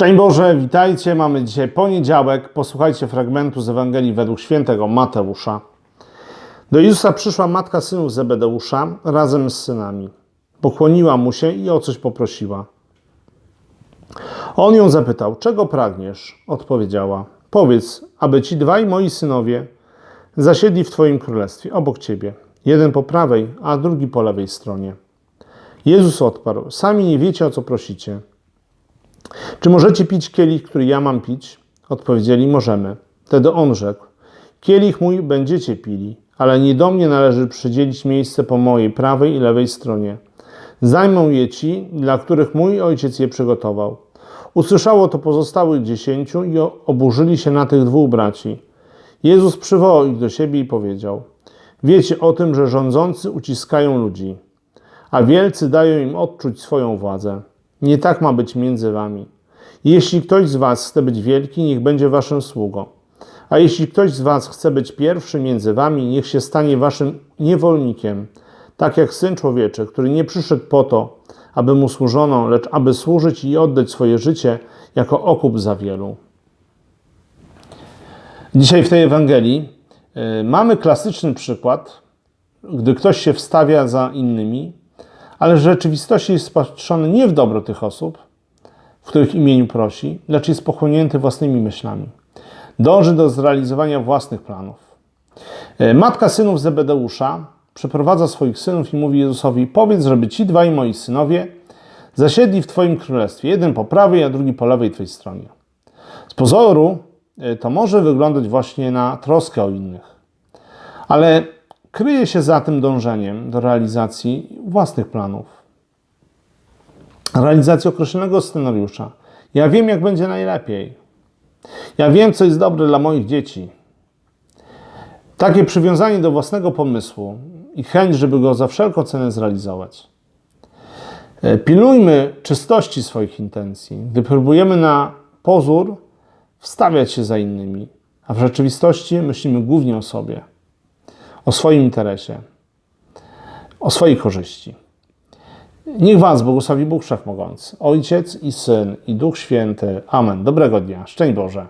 Szczęść Boże, witajcie. Mamy dzisiaj poniedziałek. Posłuchajcie fragmentu z Ewangelii według świętego Mateusza. Do Jezusa przyszła matka synów Zebedeusza razem z synami. Pokłoniła mu się i o coś poprosiła. On ją zapytał, czego pragniesz? Odpowiedziała, powiedz, aby ci dwaj moi synowie zasiedli w Twoim królestwie, obok Ciebie. Jeden po prawej, a drugi po lewej stronie. Jezus odparł, sami nie wiecie, o co prosicie. Czy możecie pić kielich, który ja mam pić? Odpowiedzieli, możemy. Wtedy on rzekł, kielich mój będziecie pili, ale nie do mnie należy przydzielić miejsce po mojej prawej i lewej stronie. Zajmą je ci, dla których mój ojciec je przygotował. Usłyszało to pozostałych dziesięciu i oburzyli się na tych dwóch braci. Jezus przywołał ich do siebie i powiedział, wiecie o tym, że rządzący uciskają ludzi, a wielcy dają im odczuć swoją władzę. Nie tak ma być między wami. Jeśli ktoś z was chce być wielki, niech będzie waszym sługą. A jeśli ktoś z was chce być pierwszy między wami, niech się stanie waszym niewolnikiem, tak jak Syn Człowieczy, który nie przyszedł po to, aby mu służono, lecz aby służyć i oddać swoje życie jako okup za wielu. Dzisiaj w tej Ewangelii y, mamy klasyczny przykład, gdy ktoś się wstawia za innymi, ale w rzeczywistości jest patrzony nie w dobro tych osób, w których imieniu prosi, lecz jest pochłonięty własnymi myślami. Dąży do zrealizowania własnych planów. E, Matka synów Zebedeusza przeprowadza swoich synów i mówi Jezusowi: Powiedz, żeby ci dwaj moi synowie zasiedli w Twoim królestwie, jeden po prawej, a drugi po lewej Twojej stronie. Z pozoru e, to może wyglądać właśnie na troskę o innych, ale kryje się za tym dążeniem do realizacji własnych planów, realizacji określonego scenariusza. Ja wiem, jak będzie najlepiej. Ja wiem, co jest dobre dla moich dzieci. Takie przywiązanie do własnego pomysłu i chęć, żeby go za wszelką cenę zrealizować. E, Pilnujmy czystości swoich intencji, gdy próbujemy na pozór wstawiać się za innymi, a w rzeczywistości myślimy głównie o sobie o swoim interesie, o swojej korzyści. Niech Was błogosławi Bóg Wszechmogący, Ojciec i Syn i Duch Święty. Amen. Dobrego dnia. Szczęść Boże.